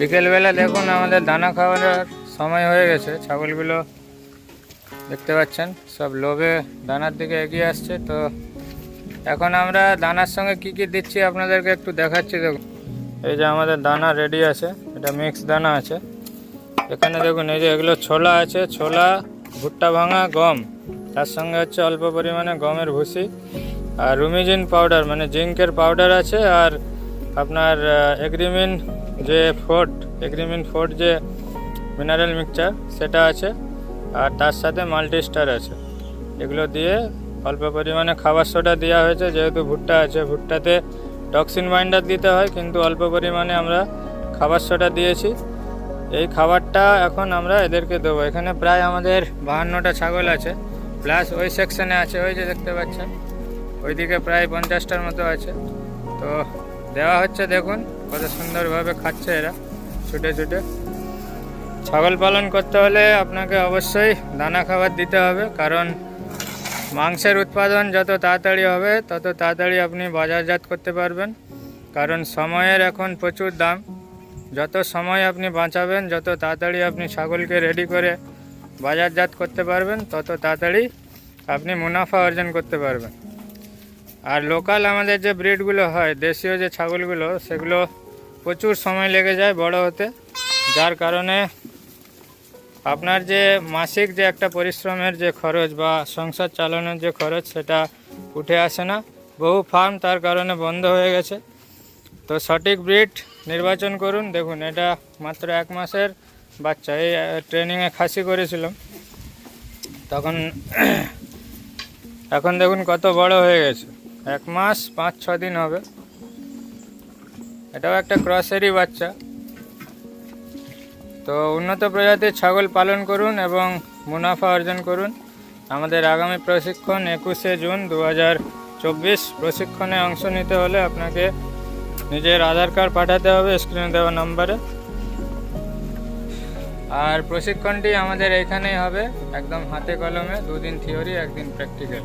বিকেলবেলা দেখুন আমাদের দানা খাওয়ানোর সময় হয়ে গেছে। ছাগলগুলো দেখতে পাচ্ছেন, সব লোভে দানার দিকে এগিয়ে আসছে। তো এখন আমরা দানার সঙ্গে কি কি দিচ্ছি আপনাদেরকে একটু দেখাচ্ছি দেখুন। এই যে আমাদের দানা রেডি আছে, এটা মিক্স দানা আছে। এখানে দেখুন, এই যে এগুলো ছোলা আছে, ছোলা, ভুট্টা ভাঙা, গম। তার সঙ্গে হচ্ছে অল্প পরিমাণে গমের ভুসি আর রুমিজিন পাউডার মানে জিঙ্কের পাউডার আছে আর আপনার এগ্রিমিন যে ফোর্ট, এগ্রিমেন্ট ফোর্ট যে মিনারেল মিক্সচার সেটা আছে আর তার সাথে মাল্টিস্টার আছে। এগুলো দিয়ে অল্প পরিমাণে খাবার সোডা দেওয়া হয়েছে, যেহেতু ভুট্টা আছে। ভুট্টাতে টক্সিন বাইন্ডার দিতে হয়, কিন্তু অল্প পরিমাণে আমরা খাবার সোডা দিয়েছি। এই খাবারটা এখন আমরা এদেরকে দেবো। এখানে প্রায় আমাদের বাহান্নটা ছাগল আছে প্লাস ওই সেকশনে আছে, ওই যে দেখতে পাচ্ছেন, ওইদিকে প্রায় পঞ্চাশটার মতো আছে। তো দেওয়া হচ্ছে, দেখুন। কত সুন্দরভাবে খাচ্ছে এরা। ছুটে ছুটে। ছাগল পালন করতে হলে আপনাকে অবশ্যই দানা খাবার দিতে হবে, কারণ মাংসের উৎপাদন যত তাড়াতাড়ি হবে, তত তাড়াতাড়ি আপনি বাজারজাত করতে পারবেন। কারণ সময়ের এখন প্রচুর দাম। যত সময় আপনি বাঁচাবেন, যত তাড়াতাড়ি আপনি ছাগলকে রেডি করে বাজারজাত করতে পারবেন, তত তাড়াতাড়ি আপনি মুনাফা অর্জন করতে পারবেন। আর লোকাল আমাদের যে ব্রিডগুলো হয়, দেশীয় যে ছাগলগুলো, সেগুলো প্রচুর সময় লেগে যায় বড় হতে। যার কারণে আপনার যে মাসিক যে একটা পরিশ্রমের যে খরচ বা সংসার চালানোর যে খরচ, সেটা উঠে আসে না। বহু ফার্ম তার কারণে বন্ধ হয়ে গেছে। তো সঠিক ব্রিড নির্বাচন করুন। দেখুন, এটা মাত্র এক মাসের বাচ্চা। এই ট্রেনিংয়ে খাসি করেছিলাম। তখন, এখন দেখুন কত বড় হয়ে গেছে। এক মাস, পাঁচ ছ দিন হবে। এটাও একটা ক্রসেরই বাচ্চা। তো উন্নত প্রজাতির ছাগল পালন করুন এবং মুনাফা অর্জন করুন। আমাদের আগামী প্রশিক্ষণ একুশে জুন দু হাজার চব্বিশ। প্রশিক্ষণে অংশ নিতে হলে আপনাকে নিজের আধার কার্ড পাঠাতে হবে স্ক্রিনে দেওয়া নম্বরে। আর প্রশিক্ষণটি আমাদের এইখানেই হবে, একদম হাতে কলমে, দুদিন থিওরি একদিন প্র্যাকটিক্যাল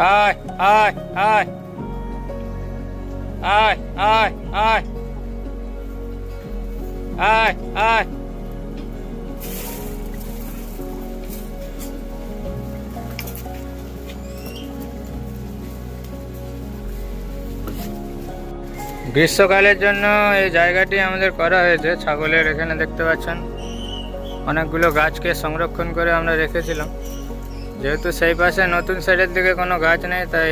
আয় আয় আয় আয় আয় আয় আয় আয় গ্রীষ্মকালের জন্য এই জায়গাটি আমাদের করা হয়েছে, ছাগলের এখানে দেখতে পাচ্ছেন। অনেকগুলো গাছকে সংরক্ষণ করে আমরা রেখেছিলাম। যেহেতু সেই পাশে নতুন সাইডের দিকে কোনো গাছ নেই, তাই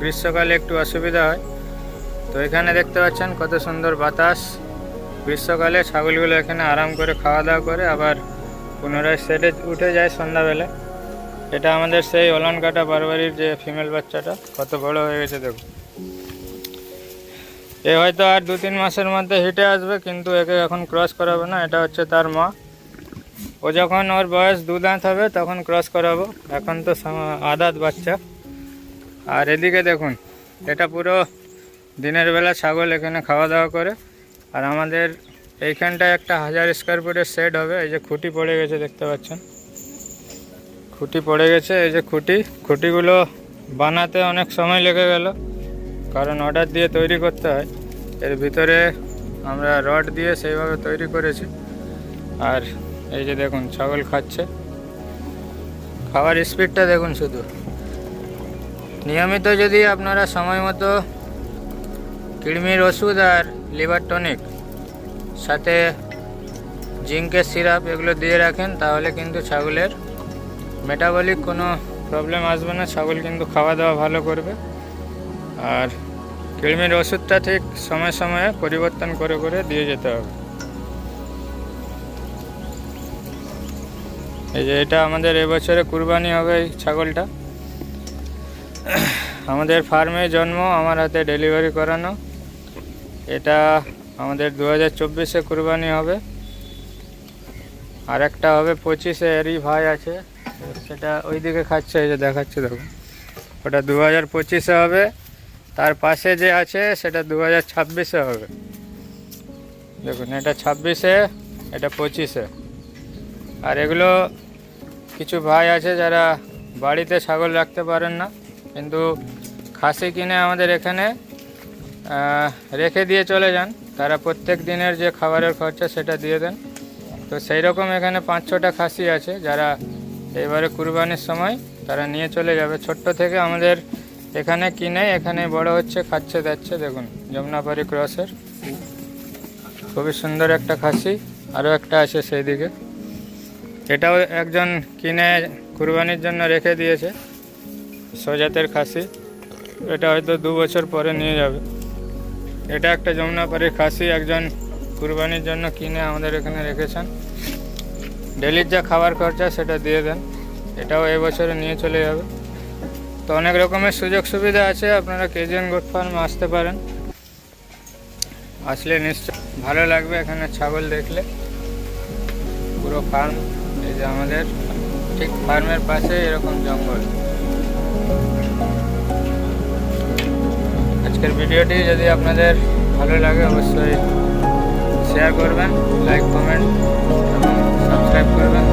গ্রীষ্মকালে একটু অসুবিধা হয়। তো এখানে দেখতে পাচ্ছেন কত সুন্দর বাতাস। গ্রীষ্মকালে ছাগলগুলো এখানে আরাম করে খাওয়া দাওয়া করে, আবার পুনরায় সেটে উঠে যায় সন্ধ্যাবেলা। এটা আমাদের সেই ওলান কাটা বারবারির যে ফিমেল বাচ্চাটা, কত বড় হয়ে গেছে দেখুন। এ হয়তো আর দু তিন মাসের মধ্যে হিটে আসবে, কিন্তু একে এখন ক্রস করাবে না, এটা হচ্ছে তার মা। ও যখন ওর বয়স দু দাঁত হবে, তখন ক্রস করাবো। এখন তো আদাত বাচ্চা। আর এদিকে দেখুন, এটা পুরো দিনের বেলা ছাগল এখানে খাওয়া দাওয়া করে। আর আমাদের এইখানটায় একটা হাজার স্কোয়ার ফুটের সেট হবে। এই যে খুঁটি পড়ে গেছে, দেখতে পাচ্ছেন? খুঁটি পড়ে গেছে। এই যে খুঁটি, খুঁটিগুলো বানাতে অনেক সময় লেগে গেল। কারণ অর্ডার দিয়ে তৈরি করতে হয়। এর ভিতরে আমরা রড দিয়ে সেইভাবে তৈরি করেছি। আর এই যে দেখুন, ছাগল খাচ্ছে। খাওয়ার স্পিডটা দেখুন শুধু। নিয়মিত যদি আপনারা সময় মতো কৃমির ওষুধ আর লিভার টনিক সাথে জিঙ্কের সিরাপ এগুলো দিয়ে রাখেন, তাহলে কিন্তু ছাগলের মেটাবলিক কোনো প্রবলেম আসবে না। ছাগল কিন্তু খাওয়া দাওয়া ভালো করবে। আর কৃমির ওষুধটা ঠিক সময় সময়ে পরিবর্তন করে করে দিয়ে যেতে হবে। এই যে এটা আমাদের এবছরে কুরবানি হবে এই ছাগলটা। আমাদের ফার্মে জন্ম, আমার হাতে ডেলিভারি করানো। এটা আমাদের দু হাজার চব্বিশে কুরবানি হবে। আর একটা হবে পঁচিশে, এরই ভাই আছে। সেটা ওই দিকে খাচ্ছে, এই যে দেখাচ্ছে, দেখুন। ওটা দু হাজার পঁচিশে হবে। তার পাশে যে আছে, সেটা দু হাজার ছাব্বিশে হবে। দেখুন, এটা ছাব্বিশে, এটা পঁচিশে। আর এগুলো কিছু ভাই আছে যারা বাড়িতে ছাগল রাখতে পারেন না। কিন্তু খাসি কিনে আমাদের এখানে রেখে দিয়ে চলে যান। তারা প্রত্যেক দিনের যে খাবারের খরচা সেটা দিয়ে দেন। তো সেই রকম এখানে পাঁচ ছটা খাসি আছে যারা এবারে কুরবানির সময় তারা নিয়ে চলে যাবে। ছোট্ট থেকে আমাদের এখানে কিনে, এখানে বড় হচ্ছে, খাচ্ছে যাচ্ছে দেখুন, যমুনাপাড়ি ক্রসের। খুবই সুন্দর একটা খাসি, আরও একটা আছে সেই দিকে এটাও একজন কিনে কুরবানির জন্য রেখে দিয়েছে, সোজাতের খাসি। এটা হয়তো দু বছর পরে নিয়ে যাবে। এটা একটা যমুনাপাড়ির খাসি, একজন কুরবানির জন্য কিনে আমাদের এখানে রেখেছেন। ডেলির যা খাবার খরচা, সেটা দিয়ে দেন। এটাও এবছরে নিয়ে চলে যাবে। তো অনেক রকমের সুযোগ সুবিধা আছে, আপনারা কেজিএন গোট ফার্মে আসতে পারেন। আসলে নিশ্চয় ভালো লাগবে এখানে ছাগল দেখলে। পুরো ফার্ম এই যে আমাদের ঠিক ফার্মের পাশে এরকম জঙ্গল। আজকের ভিডিওটি যদি আপনাদের ভালো লাগে, অবশ্যই শেয়ার করবেন লাইক কমেন্ট এবং সাবস্ক্রাইব করবেন।